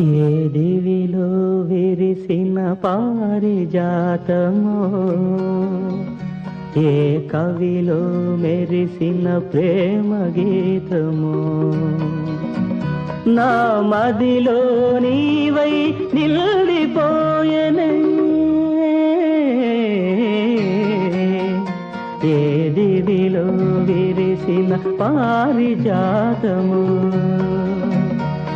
ఏడివిలో విరిసిన పారిజాతమో? ఏ కవిలో మెరిసిన ప్రేమ గీతమో? నా మదిలో నీవై నిల్లిపోయనే. ఏ దివిలో విరిసిన పారిజాతము?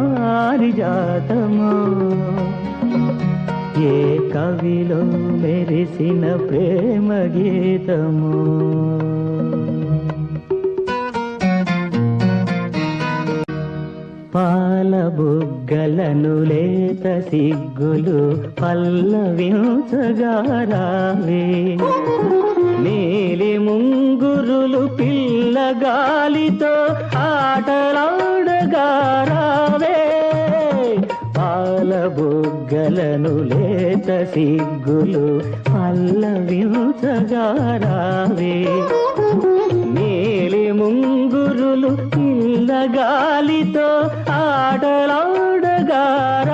పారిజాతమో? ఏ కవిలో మెరిసిన ప్రేమ గీతము? పాల బుగ్గలను లేత సిగ్గులు పల్లవించగారావే నీలి ముంగురులు పిల్లగా బుగ్గలను లేత సిగ్గులు పల్లవించగారావే మేలి ముంగురులు పిల్లగాలితో గాలితో రావే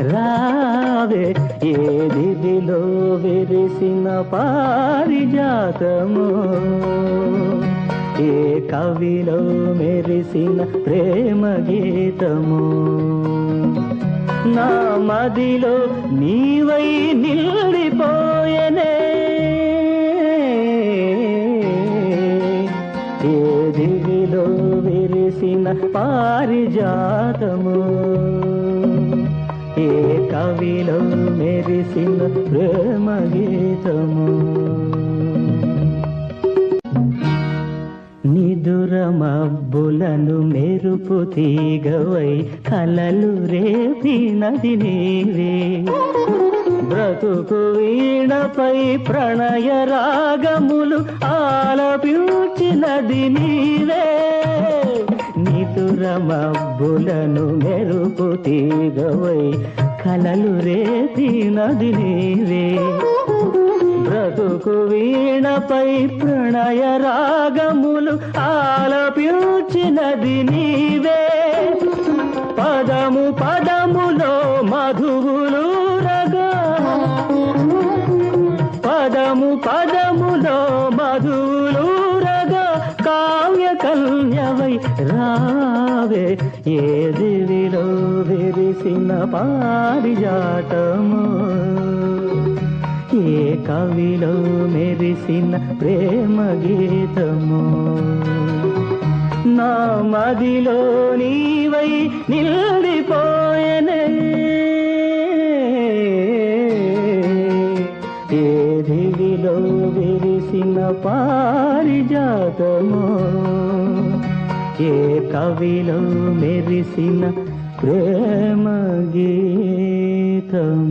రావే ఏ దివిలో విరిసిన పారిజాతము? ఏ కవిలో మెరిసిన ప్రేమ గీతము నా మదిలో నీవై నిల్లిపోయనే ఏ దివిలో విరిసిన పారిజాతము? ఏ కవిలో మెరిసిన ప్రేమ గీతము? నిదురమబ్బులను మెరుపు తీగవై కలలు రేపినది నీవే. బ్రతుకు వీణపై ప్రణయ రాగములు ఆలపించినది నీవే. మబ్బులను మెరుపు తీగవై కలలు రేతి నది నీవే. బ్రతుకు వీణపై ప్రణయ రాగములు ఆలపించినది నీవే. పదము పదములో మధువులు రగా. పదము పదములో మధువులు రగా. కావ్య కన్యవై రా. ఏ దివిలో విరిసిన పారిజాటము ఏ కవిలో మెరిసిన ప్రేమ గీతము నా మదిలో నీవై నిల్లిపోయనే ఏ దివిలో విరిసిన పారిజాతము? ఏ కవిలో మెరిసిన ప్రేమ గీతము